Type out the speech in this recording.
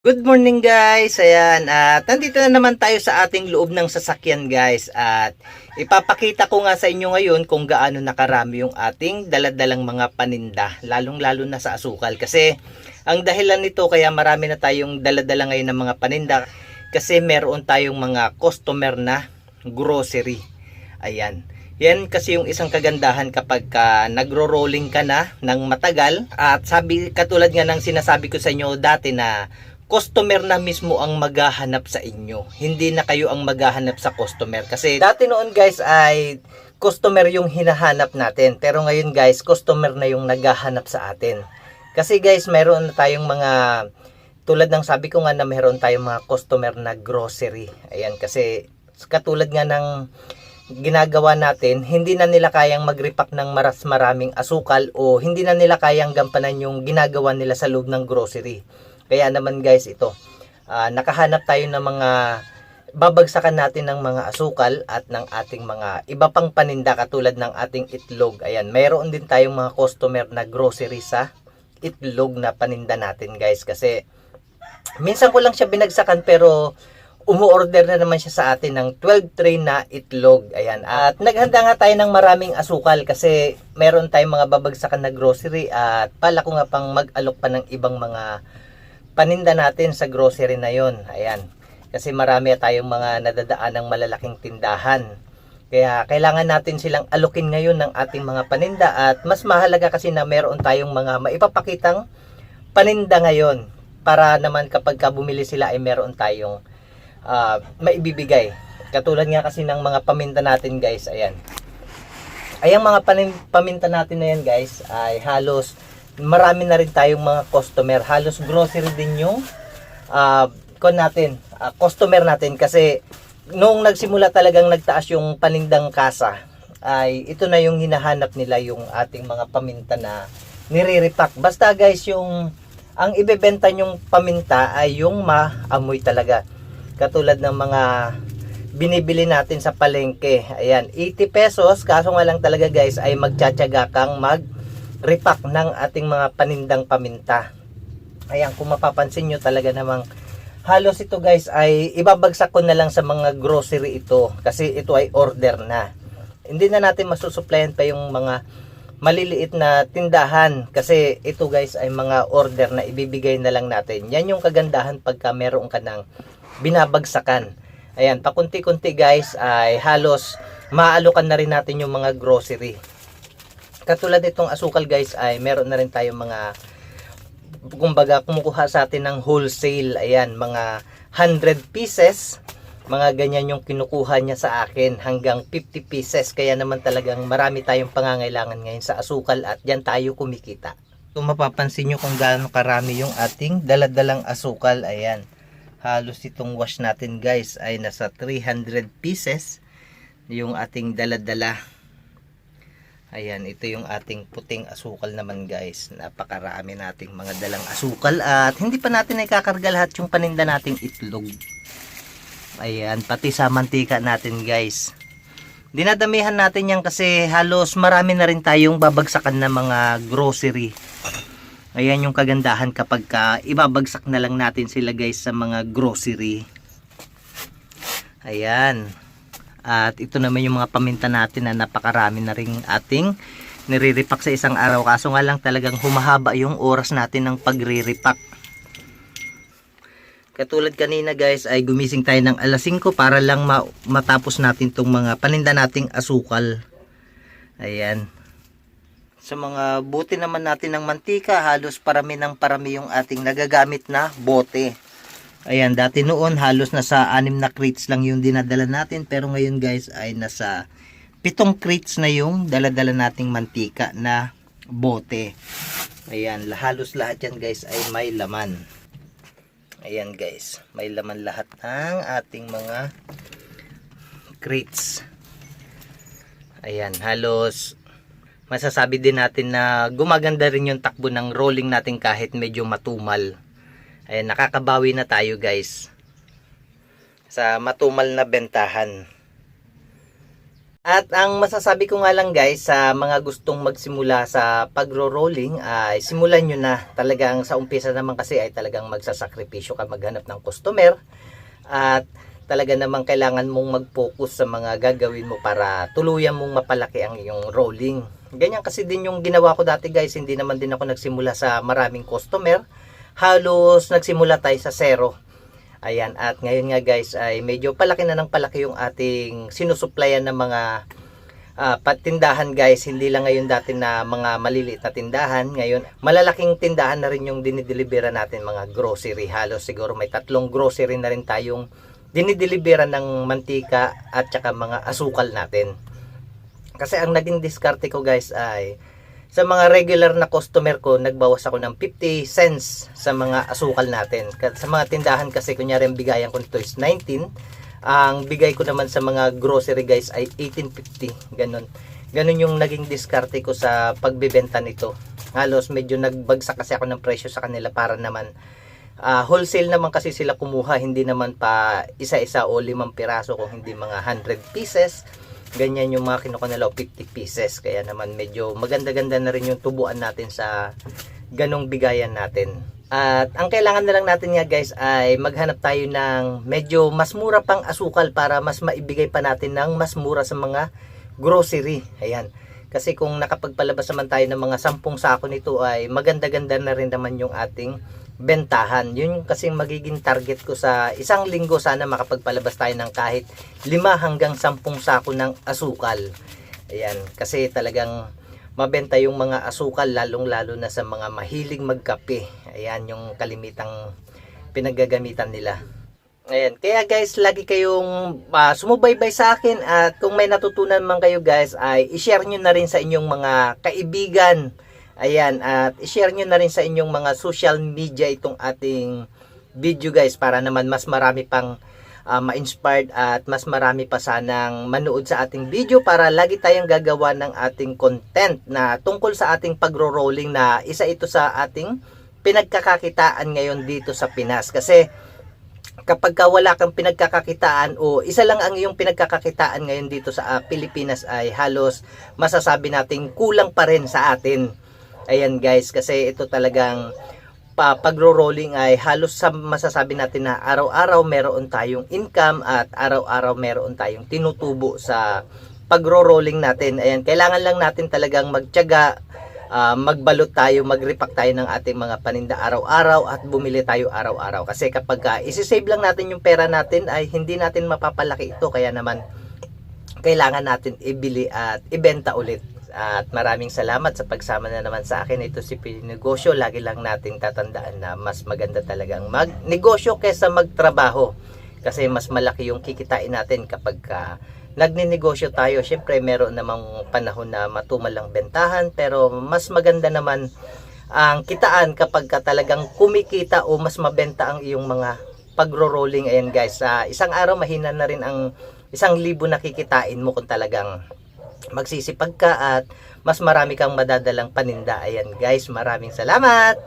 Good morning guys! Ayan, at nandito na naman tayo sa ating loob ng sasakyan guys at ipapakita ko nga sa inyo ngayon kung gaano nakarami yung ating daladalang mga paninda lalong lalo na sa asukal kasi ang dahilan nito kaya marami na tayong daladala ngayon ng mga paninda kasi meron tayong mga customer na grocery. Ayan. Yan kasi yung isang kagandahan kapag ka nagro-rolling ka na ng matagal at sabi katulad nga ng sinasabi ko sa inyo dati na customer na mismo ang maghahanap sa inyo. Hindi na kayo ang maghahanap sa customer. Kasi dati noon guys ay customer yung hinahanap natin. Pero ngayon guys, customer na yung naghahanap sa atin. Kasi guys, meron na tayong mga tulad ng sabi ko nga na meron tayong mga customer na grocery. Ayan, kasi katulad nga ng ginagawa natin, hindi na nila kayang mag-repack ng maras maraming asukal o hindi na nila kayang gampanan yung ginagawa nila sa loob ng grocery. Kaya naman guys ito, ah, nakahanap tayo ng mga babagsakan natin ng mga asukal at ng ating mga iba pang paninda katulad ng ating itlog. Ayan, mayroon din tayong mga customer na grocery sa itlog na paninda natin guys kasi minsan ko lang siya binagsakan pero umu-order na naman siya sa atin ng 12 tray na itlog. Ayan. At naghanda nga tayo ng maraming asukal kasi meron tayong mga babagsakan na grocery at pala ko nga pang mag-alok pa ng ibang mga paninda natin sa grocery na yon. Ayan. Kasi marami tayong mga nadadaan ng malalaking tindahan. Kaya kailangan natin silang alukin ngayon ng ating mga paninda at mas mahalaga kasi na meron tayong mga maipapakitang paninda ngayon para naman kapag ka bumili sila ay meron tayong ah, maibibigay. Katulad nga kasi ng mga paminta natin guys, ayan. Ay ang mga paminta natin na yan guys ay halos marami na rin tayong mga customer. Halos grocery din yung ah kon natin, ah, customer natin kasi nung nagsimula talagang nagtaas yung panindang kasa ay ito na yung hinahanap nila yung ating mga paminta na nire-repack. Basta guys yung ang ibebenta yung paminta ay yung maamoy talaga. Katulad ng mga binibili natin sa palengke. Ayan, 80 pesos. Kaso nga lang talaga guys ay magtsatsaga kang mag repack ng ating mga panindang paminta. Ayan, kung mapapansin nyo talaga namang halos ito guys ay ibabagsak ko na lang sa mga grocery ito kasi ito ay order na. Hindi na natin masusuplayan pa yung mga maliliit na tindahan kasi ito guys ay mga order na ibibigay na lang natin. Yan yung kagandahan pagka meron ka ng binabagsakan. Ayan, pakunti-kunti guys ay halos maalukan na rin natin yung mga grocery. Katulad nitong asukal guys ay meron na rin tayong mga kumbaga kumukuha sa atin ng wholesale. Ayan, mga 100 pieces. Mga ganyan yung kinukuha niya sa akin hanggang 50 pieces. Kaya naman talagang marami tayong pangangailangan ngayon sa asukal at yan tayo kumikita. Kung mapapansin nyo kung gaano karami yung ating daladalang asukal. Ayan, halos itong wash natin guys ay nasa 300 pieces yung ating daladala. Ayan, ito yung ating puting asukal naman guys. Napakarami nating mga dalang asukal at hindi pa natin ikakarga lahat yung paninda nating itlog. Ayan, pati sa mantika natin guys. Dinadamihan natin yan kasi halos marami na rin tayong babagsakan na mga grocery. Ayan yung kagandahan kapag ka ibabagsak na lang natin sila guys sa mga grocery. Ayan. At ito naman yung mga paminta natin na napakarami na rin ating nire-repack sa isang araw. Kaso nga lang talagang humahaba yung oras natin ng pagre-repack. Katulad kanina guys ay gumising tayo ng alas 5 para lang ma- matapos natin tong mga paninda nating asukal. Ayan. Sa mga buti naman natin ng mantika, halos parami ng parami yung ating nagagamit na bote. Ayan, dati noon halos nasa anim na crates lang yung dinadala natin pero ngayon guys ay nasa pitong crates na yung daladala nating mantika na bote. Ayan, halos lahat yan guys ay may laman. Ayan guys, may laman lahat ng ating mga crates. Ayan, halos masasabi din natin na gumaganda rin yung takbo ng rolling natin kahit medyo matumal. Ayan, nakakabawi na tayo guys. Sa matumal na bentahan. At ang masasabi ko nga lang guys sa mga gustong magsimula sa pagro-rolling ay simulan nyo na. Talagang sa umpisa naman kasi ay talagang magsasakripisyo ka maghanap ng customer at talaga namang kailangan mong mag-focus sa mga gagawin mo para tuluyan mong mapalaki ang iyong rolling. Ganyan kasi din yung ginawa ko dati guys, hindi naman din ako nagsimula sa maraming customer. Halos nagsimula tayo sa zero. Ayan, at ngayon nga guys ay medyo palaki na ng palaki yung ating sinusuplayan ng mga ah, patindahan guys. Hindi lang ngayon dati na mga maliliit na tindahan. Ngayon, malalaking tindahan na rin yung dinideliveran natin mga grocery. Halos siguro may tatlong grocery na rin tayong dinideliveran ng mantika at saka mga asukal natin. Kasi ang naging diskarte ko guys ay sa mga regular na customer ko, nagbawas ako ng 50 cents sa mga asukal natin. Sa mga tindahan kasi, kunyari ang bigayan ko nito is 19. Ang bigay ko naman sa mga grocery guys ay 18.50. Ganon. Ganon yung naging diskarte ko sa pagbebenta nito. Halos medyo nagbagsak kasi ako ng presyo sa kanila para naman ah, wholesale naman kasi sila kumuha. Hindi naman pa isa-isa o limang piraso kung hindi mga 100 pieces ganyan yung mga o 50 pieces. Kaya naman medyo maganda-ganda na rin yung tubuan natin sa ganong bigayan natin. At ang kailangan na lang natin nga guys ay maghanap tayo ng medyo mas mura pang asukal para mas maibigay pa natin ng mas mura sa mga grocery. Ayan. Kasi kung nakapagpalabas naman tayo ng mga 10 sako nito ay maganda-ganda na rin naman yung ating bentahan. Yun yung kasing magiging target ko sa isang linggo sana makapagpalabas tayo ng kahit 5 hanggang 10 sako ng asukal. Ayan, kasi talagang mabenta yung mga asukal lalong lalo na sa mga mahilig magkape. Ayan yung kalimitang pinaggagamitan nila. Ayan, kaya guys, lagi kayong ah, sumubaybay sa akin at kung may natutunan man kayo guys ay i-share nyo na rin sa inyong mga kaibigan. Ayan, at i-share nyo na rin sa inyong mga social media itong ating video guys para naman mas marami pang ah, ma-inspired at mas marami pa sanang manood sa ating video para lagi tayong gagawa ng ating content na tungkol sa ating pagro-rolling na isa ito sa ating pinagkakakitaan ngayon dito sa Pinas kasi kapag ka wala kang pinagkakakitaan o isa lang ang iyong pinagkakakitaan ngayon dito sa ah, Pilipinas ay halos masasabi nating kulang pa rin sa atin. Ayan guys, kasi ito talagang pa pagro-rolling ay halos sa masasabi natin na araw-araw meron tayong income at araw-araw meron tayong tinutubo sa pagro-rolling natin. Ayan, kailangan lang natin talagang magtiyaga, ah, magbalot tayo, magrepack tayo ng ating mga paninda araw-araw at bumili tayo araw-araw. Kasi kapag uh, isi-save lang natin yung pera natin ay hindi natin mapapalaki ito. Kaya naman kailangan natin ibili at ibenta ulit. At maraming salamat sa pagsama na naman sa akin. Ito si Negosyo. Lagi lang nating tatandaan na mas maganda talagang magnegosyo kaysa magtrabaho. Kasi mas malaki yung kikitain natin kapag ka nagninegosyo tayo. Siyempre meron namang panahon na matumal ang bentahan. Pero mas maganda naman ang kitaan kapag ka talagang kumikita o mas mabenta ang iyong mga pagro-rolling. Ayan guys, sa isang araw mahina na rin ang isang libo na kikitain mo kung talagang magsisipag ka at mas marami kang madadalang paninda. Ayan guys, maraming salamat!